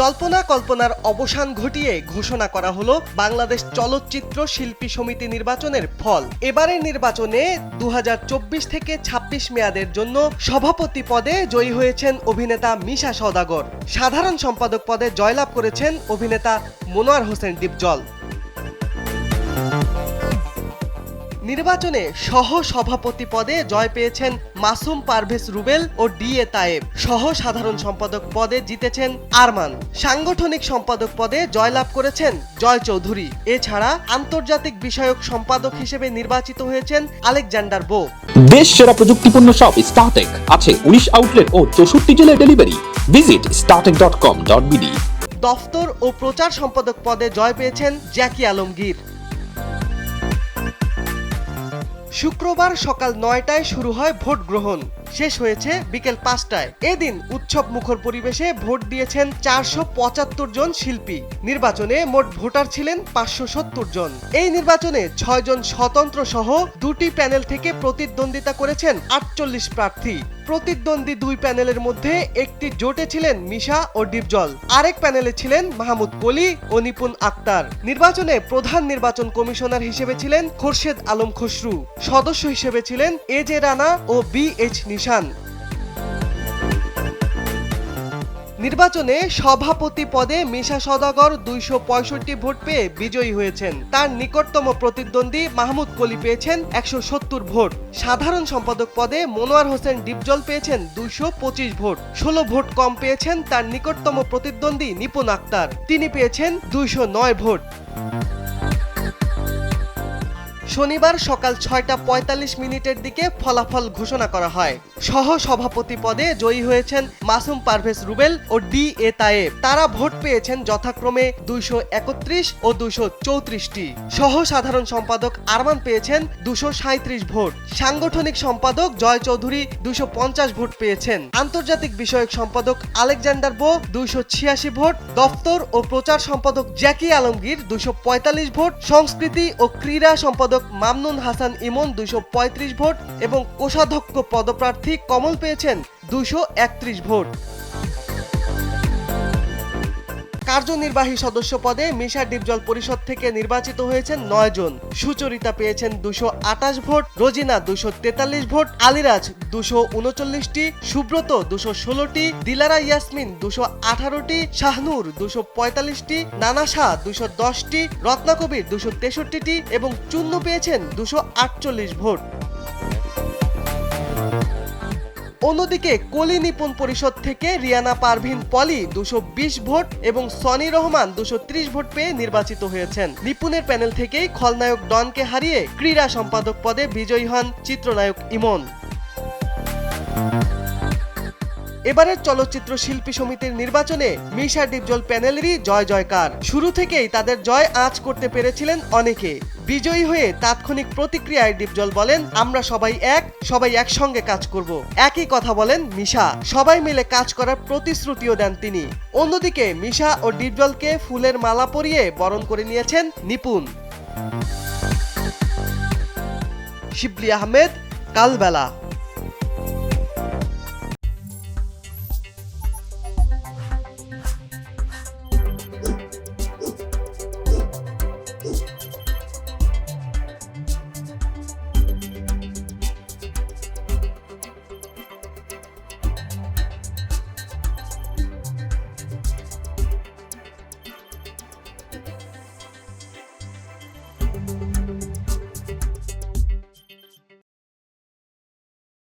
জল্পনা কল্পনার অবসান ঘটিয়ে ঘোষণা করা হলো বাংলাদেশ চলচ্চিত্র শিল্পী সমিতি নির্বাচনের ফল। এবারের নির্বাচনে দু হাজার চব্বিশ থেকে ২৬ মেয়াদের জন্য সভাপতি পদে জয়ী হয়েছেন অভিনেতা মিশা সদাগর সাধারণ সম্পাদক পদে জয়লাভ করেছেন অভিনেতা মনোয়ার হোসেন ডিপজল। নির্বাচনে সহ সভাপতি পদে জয় পেয়েছেন মাসুম পারভেজ রুবেল ও ডি এ তায়েব। সহ সাধারণ সম্পাদক পদে জিতেছেন আরমান। সাংগঠনিক সম্পাদক পদে জয়লাভ করেছেন জয় চৌধুরী। এছাড়া আন্তর্জাতিক বিষয়ক সম্পাদক হিসেবে নির্বাচিত হয়েছেন আলেকজান্ডার বো দেশ সেরা প্রযুক্তিপূর্ণ শপ স্টার্টেক আছে উনিশ আউটলেট ও চৌষট্টি জেলায় delivery visit Startech dot com dot BD দফতর ও প্রচার সম্পাদক পদে জয় পেয়েছেন জ্যাকি আলমগীর। শুক্রবার সকাল নয়টায় শুরু হয় ভোট গ্রহণ। শেষ হয়েছে বিকেল পাঁচটায়। এদিন উৎসব মুখর পরিবেশে ভোট দিয়েছেন চারশো পঁচাত্তর জন শিল্পী। নির্বাচনে মোট ভোটার ছিলেন পাঁচশো সত্তর জন। এই নির্বাচনে ছয়জন স্বতন্ত্র সহ দুটি প্যানেল থেকে প্রতিদ্বন্দ্বিতা করেছেন আটচল্লিশ প্রার্থী। প্রতিদ্বন্দ্বী দুই প্যানেলের মধ্যে একটি জোটে ছিলেন মিশা ও ডিপজল। আরেক প্যানেলে ছিলেন মাহমুদ কলি ও নিপুন আক্তার। নির্বাচনে প্রধান নির্বাচন কমিশনার হিসেবে ছিলেন খোরশেদ আলম খসরু। সদস্য হিসেবে ছিলেন এ জে রানা ও বি এইচ নিশান। নির্বাচনে সভাপতি পদে মিশা সদাগর দুইশো পঁয়ষট্টি ভোট পেয়ে বিজয়ী হয়েছেন। তার নিকটতম প্রতিদ্বন্দ্বী মাহমুদ কলি পেয়েছেন একশো সত্তর ভোট। সাধারণ সম্পাদক পদে মনোয়ার হোসেন ডিপজল পেয়েছেন দুইশো পঁচিশ ভোট। ষোলো ভোট কম পেয়েছেন তার নিকটতম প্রতিদ্বন্দ্বী নিপুণ আক্তার। তিনি পেয়েছেন দুইশো নয় ভোট। শনিবার সকাল ছয়টা পঁয়তাল্লিশ মিনিটের দিকে ফলাফল ঘোষণা করা হয়। সহ সভাপতি পদে জয়ী হয়েছেন মাসুম পারভেজ রুবেল ও ডি এ তায়েব। তারা ভোট পেয়েছেন যথাক্রমে দুইশো একত্রিশ ও দুইশো চৌত্রিশটি। সহ সাধারণ সম্পাদক আরমান পেয়েছেন দুশো সাঁত্রিশ ভোট। সাংগঠনিক সম্পাদক জয় চৌধুরী দুশো পঞ্চাশ ভোট পেয়েছেন। আন্তর্জাতিক বিষয়ক সম্পাদক আলেকজান্ডার বো দুইশো ছিয়াশি ভোট। দফতর ও প্রচার সম্পাদক জ্যাকি আলমগীর দুশো পঁয়তাল্লিশ ভোট। সংস্কৃতি ও ক্রীড়া সম্পাদক মামনুন হাসান ইমন পঁয়ত্রিশ ভোট এবং কোষাধ্যক্ষ পদপ্রার্থী কমল পেয়েছেন একত্রিশ ভোট। কার্যনির্বাহী সদস্য পদে মিশা ডিপজল পরিষদ থেকে নির্বাচিত হয়েছেন নয় জন। সুচরিতা পেয়েছেন দুশো আটাশ ভোট, রোজিনা দুশো তেতাল্লিশ ভোট, আলিরাজ দুশো উনচল্লিশটি, সুব্রত দুশো ষোলোটি, দিলারা ইয়াসমিন দুশো আঠারোটি, শাহনুর দুশো পঁয়তাল্লিশটি, নানা শাহ দুশো দশটি রত্নাকবির দুশো তেষট্টিটি এবং চূন্য পেয়েছেন দুশো আটচল্লিশ ভোট। অন্যদিকে কলি নিপুণ পরিষদ থেকে রিয়ানা পারভিন পলি দুশো ভোট এবং সনি রহমান দুশো ভোট পেয়ে নির্বাচিত হয়েছেন। নিপুণের প্যানেল থেকেই খলনায়ক ডনকে হারিয়ে ক্রীড়া সম্পাদক পদে বিজয়ী হন চিত্রনায়ক ইমন। এবারের চলচ্চিত্র শিল্পী সমিতির নির্বাচনে মিশা ডিপজল প্যানেলেরই জয় জয়কার। শুরু থেকেই তাদের জয় আঁচ করতে পেরেছিলেন অনেকে। বিজয়ী হয়ে তাৎক্ষণিক প্রতিক্রিয়ায় ডিপজল বলেন, আমরা সবাই এক, সবাই একসঙ্গে কাজ করব। একই কথা বলেন মিশা। সবাই মিলে কাজ করার প্রতিশ্রুতিও দেন তিনি। অন্যদিকে মিশা ও ডিপজলকে ফুলের মালা পরিয়ে বরণ করে নিয়েছেন নিপুণ। শিবলি আহমেদ, কালবেলা।